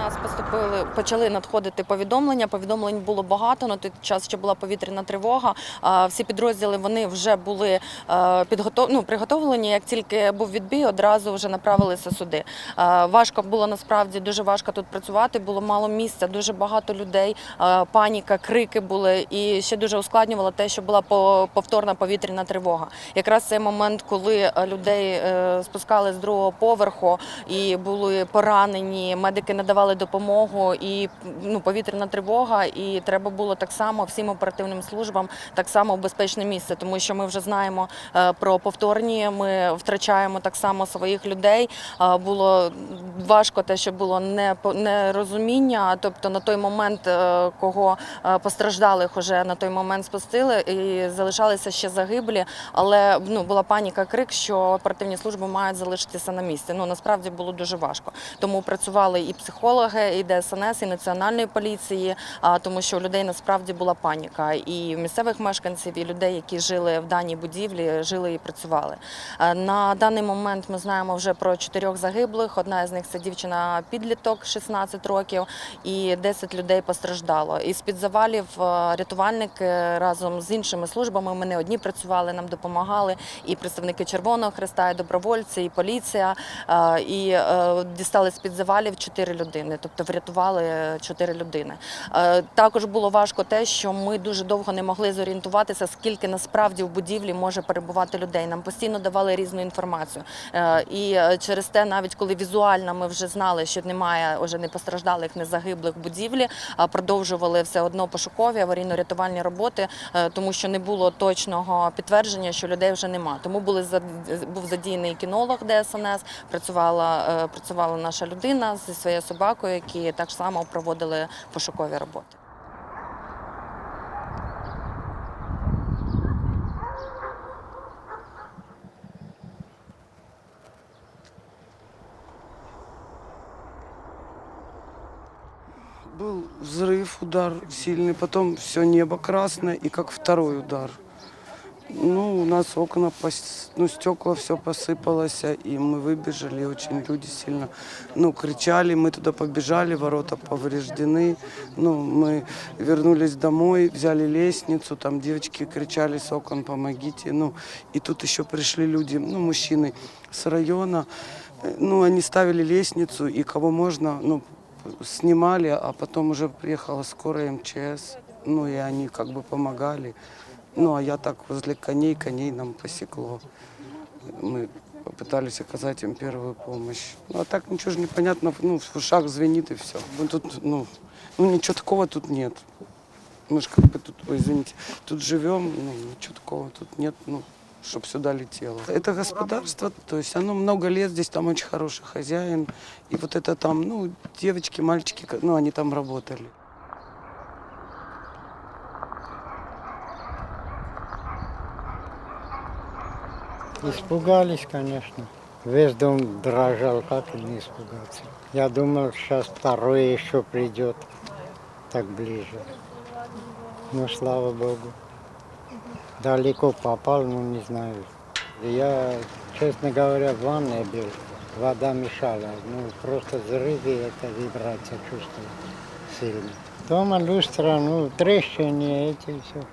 нас поступили, почали надходити повідомлення. Повідомлень було багато. На той час ще була повітряна тривога. Всі підрозділи вони вже були е, підготов... ну, приготовлені. Як тільки був відбій, одразу вже направилися сюди. Е, Важко було насправді дуже важко тут працювати. Було мало місця, дуже багато людей. е, Паніка, крики були, і ще дуже ускладнювало те, що була повторна повітряна тривога. Якраз цей момент, коли людей спускали з другого поверху і були поранені, медики не давали допомогу, і ну, повітряна тривога, і треба було так само всім оперативним службам так само в безпечне місце, тому що ми вже знаємо е, про повторні. Ми втрачаємо так само своїх людей. Е, Було важко те, що було не нерозуміння. Тобто на той момент, е, кого постраждалих уже на той момент спустили, і залишалися ще загиблі. Але ну була паніка, крик, що оперативні служби мають залишитися на місці. Ну насправді було дуже важко. Тому працювали і психологи, і ДСНС, і національної поліції, тому що у людей насправді була паніка, і місцевих мешканців, і людей, які жили в даній будівлі, жили і працювали. На даний момент ми знаємо вже про чотирьох загиблих. Одна з них це дівчина підліток 16 років, і 10 людей постраждало. Із під завалів рятувальники разом з іншими службами. Ми не одні працювали, нам допомагали і представники Червоного Хреста, і добровольці, і поліція. І е, дістали з під завалів чотири людини, тобто врятували чотири людини. Е, Також було важко те, що ми дуже довго не могли зорієнтуватися, скільки насправді в будівлі може перебувати людей. Нам постійно давали різну інформацію. Е, І е, через те, навіть коли візуально ми вже знали, що немає вже не постраждалих, не загиблих в будівлі, продовжували все одно пошукові аварійно-рятувальні роботи, е, тому що не було точного підтвердження, що людей вже нема. Тому були був задіяний кінолог ДСНС, працювала, е, працювала наша людина зі своєю собакою, які так само проводили пошукові роботи. Был взрыв, удар сильный, потом все небо красное и как второй удар. Ну, у нас окна, пос- ну, стекла все посыпалось, и мы выбежали, очень люди сильно, ну, кричали, мы туда побежали, ворота повреждены, ну, мы вернулись домой, взяли лестницу, там девочки кричали с окон, помогите, ну, и тут еще пришли люди, ну, мужчины с района, Э, ну, они ставили лестницу, и кого можно, ну, снимали, а потом уже приехала скорая МЧС, ну, и они как бы помогали. Ну, а я так возле коней, коней нам посекло. Мы попытались оказать им первую помощь. Ну, а так ничего же не понятно, ну, в ушах звенит и все. Мы тут, ну, ну, ничего такого тут нет. Мы же как бы тут, ой, извините, тут живем, ну, ничего такого тут нет, ну, чтобы сюда летело. Это господарство, то есть оно много лет, здесь там очень хороший хозяин. И вот это там, ну, девочки, мальчики, ну, они там работали. Испугались, конечно. Весь дом дрожал, как не испугаться. Я думал, сейчас второй еще придет, так ближе. Ну, слава Богу. Далеко попал, ну, не знаю. Я, честно говоря, в ванной был. Вода мешала. Ну, просто взрывы, это вибрация чувствовал сильно. Дома люстра, ну, трещины эти все.